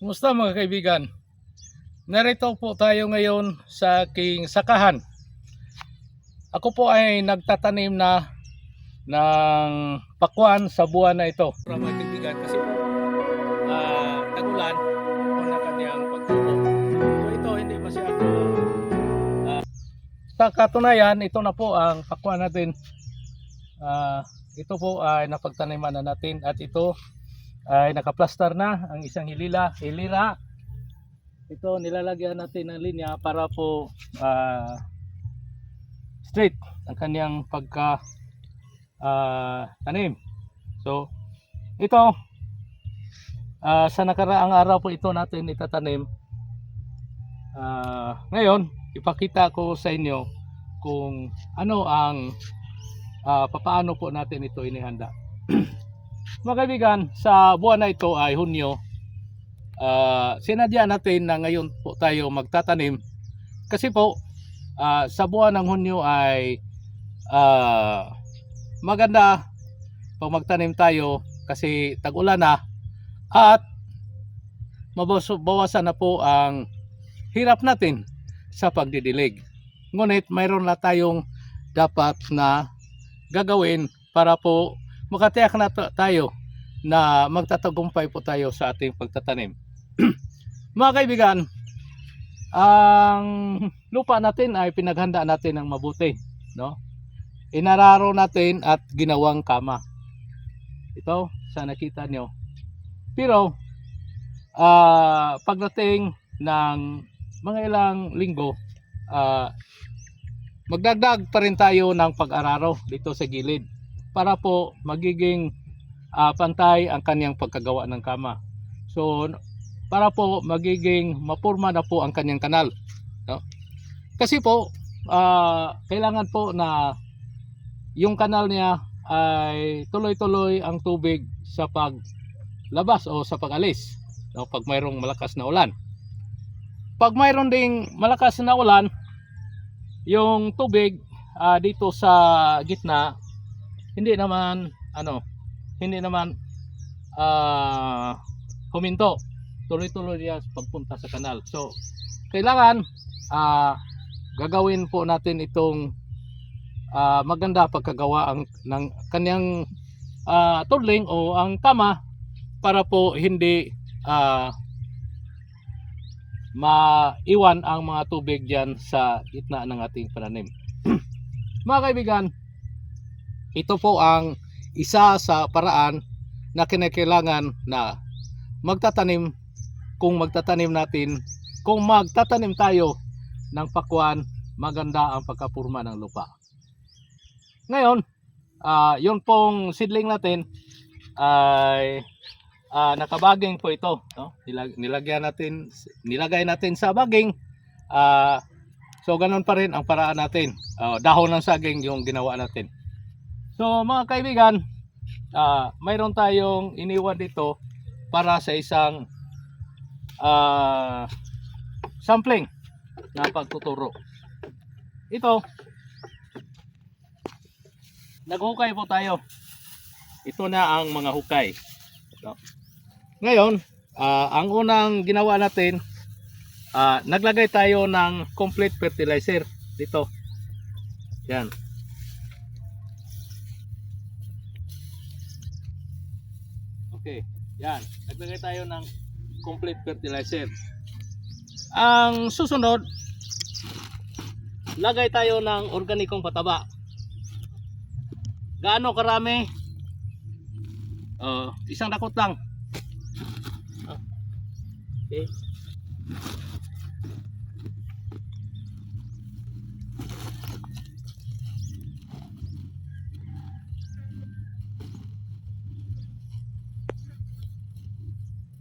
Kumusta mga kaibigan? Narito po tayo ngayon sa aking sakahan. Ako po ay nagtatanim na ng pakwan sa buwan na ito. Mga kaibigan kasi po ah, tagulan o na kanyang pagtubo. So ito hindi masyado ah, sa katunayan ito na po ang pakwan natin. Ah, ito po ay napagtaniman na natin at ito ay nakaplastar na ang isang hilila, hilira. Ito nilalagyan natin ng linya para po ah, straight ang kanyang pagka ah, tanim. So ito ah, sa nakaraang araw po ito natin itatanim. Ah, ngayon ipakita ko sa inyo kung ano ang ah, papaano po natin ito inihanda. Mga kaibigan, sa buwan na ito ay Hunyo. ah sinadya natin na ngayon po tayo magtatanim. Kasi po, ah, sa buwan ng Hunyo ay ah, maganda pag magtanim tayo kasi tag-ulan na at mabawas- bawasan na po ang hirap natin sa pagdidilig. Ngunit mayroon na tayong dapat na gagawin para po makatiyak na tayo na magtatagumpay po tayo sa ating pagtatanim. Mga kaibigan, ang lupa natin ay pinaghanda natin ng mabuti, no? Inararo natin at ginawang kama. Ito, sa nakita nyo. Pero, ah pagdating ng mga ilang linggo, ah magdagdag pa rin tayo ng pag-araro dito sa gilid para po magiging ah, pantay ang kanyang pagkagawa ng kama. So para po magiging mapurma na po ang kanyang kanal. No? Kasi po ah, kailangan po na yung kanal niya ay tuloy-tuloy ang tubig sa paglabas o sa pag-alis no? pag mayroong malakas na ulan. Pag mayroon ding malakas na ulan, yung tubig ah, dito sa gitna hindi naman ano hindi naman ah huminto tuloy-tuloy niya pagpunta sa kanal so kailangan ah gagawin po natin itong ah, maganda pagkagawa ang ng kanyang ah, tudling o ang kama para po hindi ah maiwan ang mga tubig diyan sa gitna ng ating pananim. mga kaibigan, ito po ang isa sa paraan na kinakailangan na magtatanim kung magtatanim natin kung magtatanim tayo ng pakwan maganda ang pagkapurma ng lupa. Ngayon ah yun pong seedling natin ay ah, nakabaging po ito no? Nilag- nilagyan natin nilagay natin sa baging ah so ganun pa rin ang paraan natin. Ah, dahon ng saging yung ginawa natin So mga kaibigan, ah mayroon tayong iniwan dito para sa isang ah sampling na pagtuturo. Ito, naghukay po tayo. Ito na ang mga hukay. No? Ngayon, ah, ang unang ginawa natin, ah, naglagay tayo ng complete fertilizer dito. Yan. Okay, yan. Naglagay tayo ng complete fertilizer. Ang susunod, lagay tayo ng organikong pataba. Gaano karami? Oh, isang dakot lang. Okay.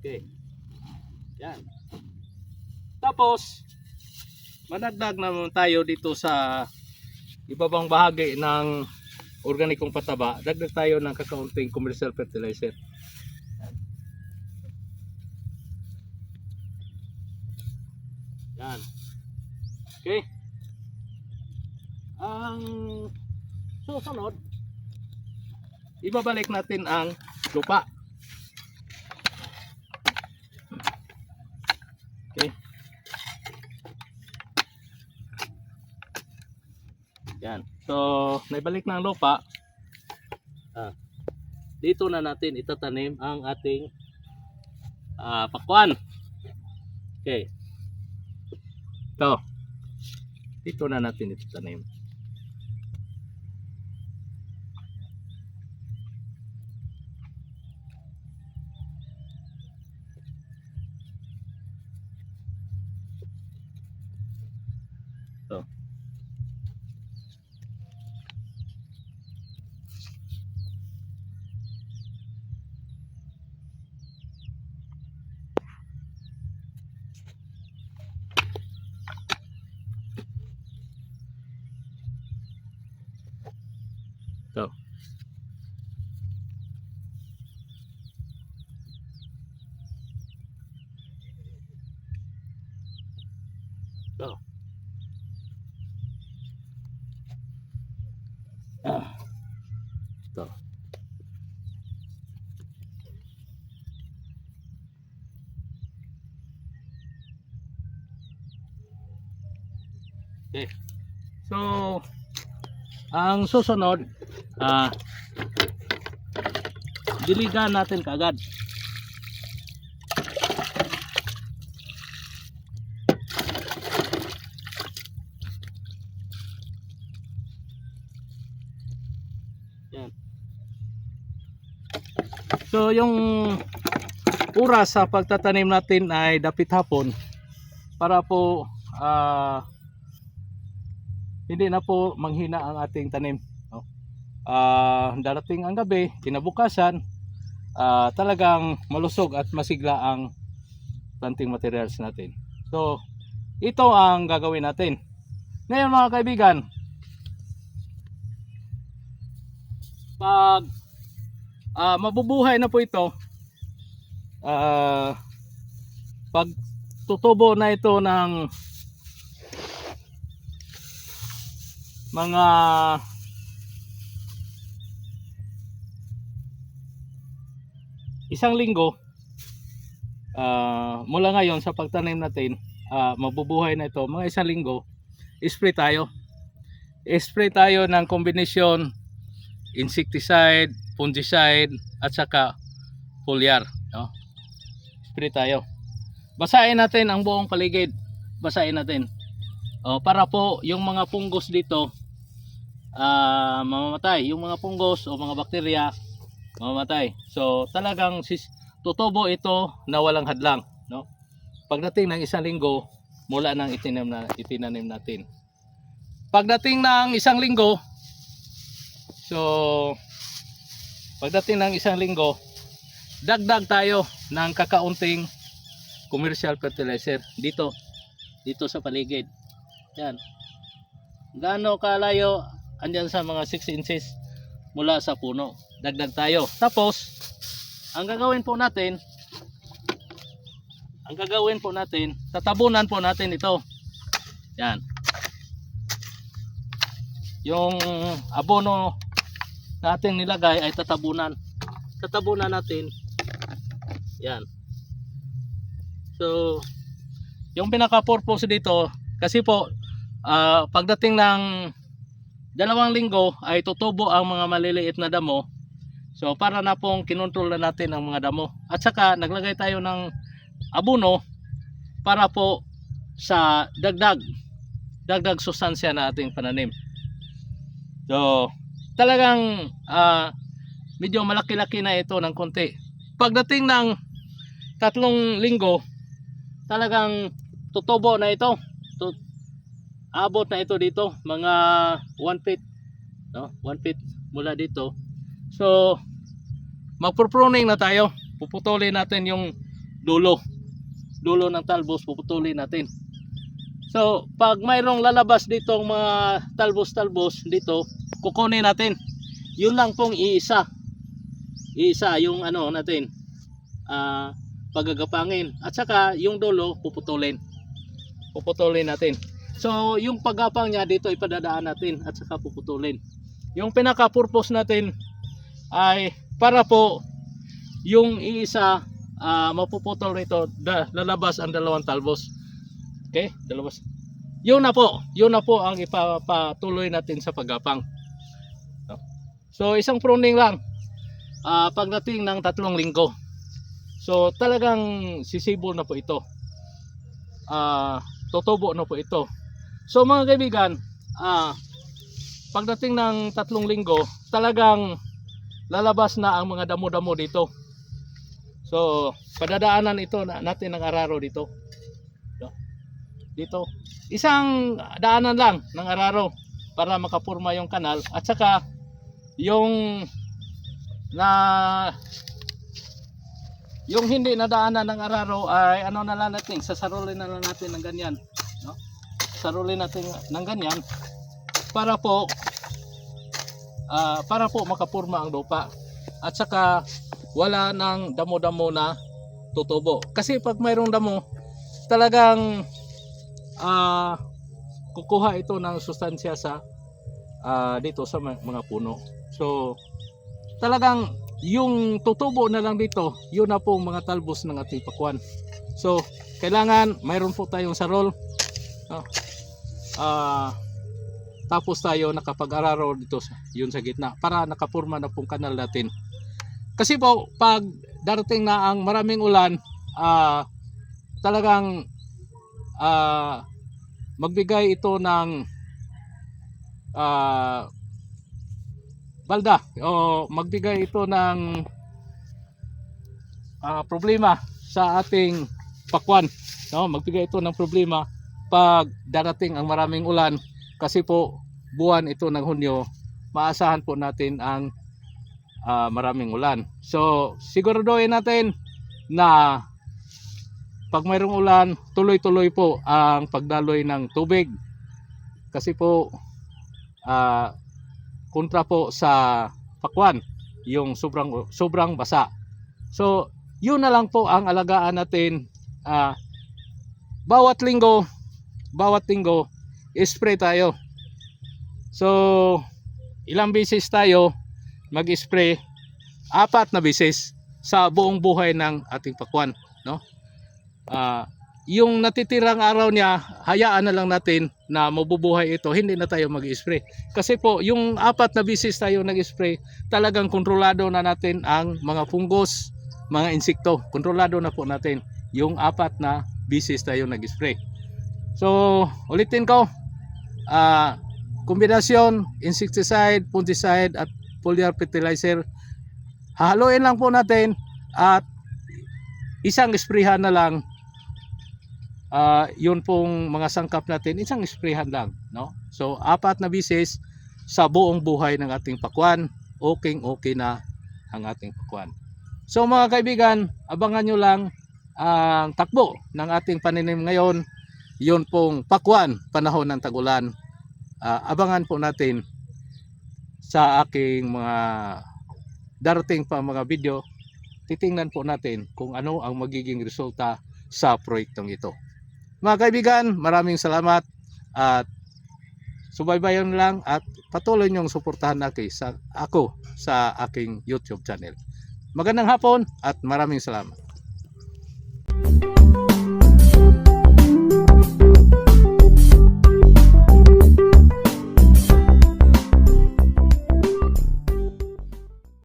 Okay. Yan. Tapos, managdag naman tayo dito sa ibabang bahagi ng organikong pataba. Dagdag tayo ng kakaunting commercial fertilizer. Yan. Okay. Ang susunod, ibabalik natin ang lupa. So, naibalik na ang lupa. Ah, dito na natin itatanim ang ating ah, pakwan. Okay. Ito. Dito na natin itatanim. Ah. Ito. Okay. So, ang susunod, ah, diligan natin kaagad. So, yung oras sa pagtatanim natin ay dapit hapon para po ah hindi na po manghina ang ating tanim. No? Ah, darating ang gabi, kinabukasan, ah, talagang malusog at masigla ang planting materials natin. So, ito ang gagawin natin. Ngayon mga kaibigan, pag ah, mabubuhay na po ito, ah, pag tutubo na ito ng mga isang linggo ah, mula ngayon sa pagtanim natin ah, mabubuhay na ito. Mga isang linggo spray tayo. Spray tayo ng kombinasyon insecticide fungicide at saka foliar no? spray tayo basahin natin ang buong paligid basahin natin Oh, para po yung mga punggos dito ah mamamatay. Yung mga punggos o mga bakterya mamamatay. So talagang sis tutubo ito na walang hadlang, no? Pagdating ng isang linggo mula nang itinanim na itinanim natin. Pagdating ng isang linggo so pagdating ng isang linggo dagdag tayo ng kakaunting commercial fertilizer dito dito sa paligid yan. Gaano kalayo? Andyan sa mga 6 inches mula sa puno. Dagdag tayo. Tapos, ang gagawin po natin, ang gagawin po natin, tatabunan po natin ito. Yan. Yung abono natin nilagay ay tatabunan. Tatabunan natin. Yan. So, yung pinaka-purpose dito, kasi po, ah, pagdating ng dalawang linggo ay tutubo ang mga maliliit na damo. So para na pong kinontrol na natin ang mga damo. At saka naglagay tayo ng abono para po sa dagdag dagdag sustansya na ating pananim. So talagang ah, medyo malaki-laki na ito ng konti. Pagdating ng tatlong linggo, talagang tutubo na ito. Tu- abot na ito dito mga 1 feet no? 1 feet mula dito. So magpro-pruning na tayo. Puputulin natin yung dulo. Dulo ng talbos puputulin natin so pag mayroong lalabas ditong mga talbos-talbos dito kukunin natin. Yun lang pong iisa. Iisa yung ano natin ah pagagapangin. At saka yung dulo puputulin. Puputulin natin. So, yung paggapang niya dito ipadadaan natin at saka puputulin. Yung pinaka-purpose natin ay para po yung iisa ah, mapuputol nito, lalabas ang dalawang talbos. Okay? Dalabas. yun na po, yun na po ang ipapatuloy natin sa paggapang. So isang pruning lang ah, pagdating ng tatlong linggo. So talagang sisibol na po ito. Ah, tutubo na po ito. So mga kaibigan, ah, pagdating ng tatlong linggo, talagang lalabas na ang mga damo-damo dito. So, padadaanan ito na, natin ng araro dito. Dito. Isang daanan lang ng araro para makapurma yung kanal at saka yung na yung hindi nadaanan ng araro ay ano na lang natin, sasarulin na lang natin ng ganyan, no? Sarulin natin ng ganyan para po ah, para po makapurma ang lupa. At saka wala nang damo-damo na tutubo. Kasi pag mayroong damo, talagang ah, kukuha ito ng sustansya sa ah, dito sa mga puno. So talagang yung tutubo na lang dito, yun na po mga talbos ng ating pakwan. So, kailangan mayroon po tayong sarol. No? Ah, tapos tayo nakapag-araro dito sa, yun sa gitna para nakapurma na pong kanal natin. Kasi po, pag darating na ang maraming ulan, ah, talagang ah, magbigay ito ng ah, balda. O magbigay ito ng ah, problema sa ating pakwan. No magbigay ito ng problema pag darating ang maraming ulan. Kasi po buwan ito ng Hunyo maasahan po natin ang ah, maraming ulan. So siguraduhin natin na pag mayroong ulan tuloy-tuloy po ang pagdaloy ng tubig. Kasi po ah, kontra po sa pakwan yung sobrang sobrang basa. So yun na lang po ang alagaan natin. Ah, bawat linggo bawat linggo spray tayo. So ilang beses tayo mag-spray? Apat na beses sa buong buhay ng ating pakwan Ah, yung natitirang araw niya hayaan na lang natin na mabubuhay ito. Hindi na tayo mag-spray. Kasi po yung apat na beses tayo nag-spray talagang kontrolado na natin ang mga fungus mga insekto. Kontrolado na po natin yung apat na beses tayo nag-spray. So ulitin ko. Ah kombinasyon insecticide fungicide at foliar fertilizer haluin lang po natin at isang sprayhan na lang ah yun pong mga sangkap natin, isang sprayhan lang, no? So, apat na bisis sa buong buhay ng ating pakwan, okay okay na ang ating pakwan. So, mga kaibigan, abangan nyo lang ang takbo ng ating paninim ngayon, yun pong pakwan, panahon ng tagulan. Ah, abangan po natin sa aking mga darating pa mga video, titingnan po natin kung ano ang magiging resulta sa proyektong ito. Mga kaibigan, maraming salamat at subaybayan lang at patuloy niyong suportahan ako sa, ako sa aking YouTube channel. Magandang hapon at maraming salamat.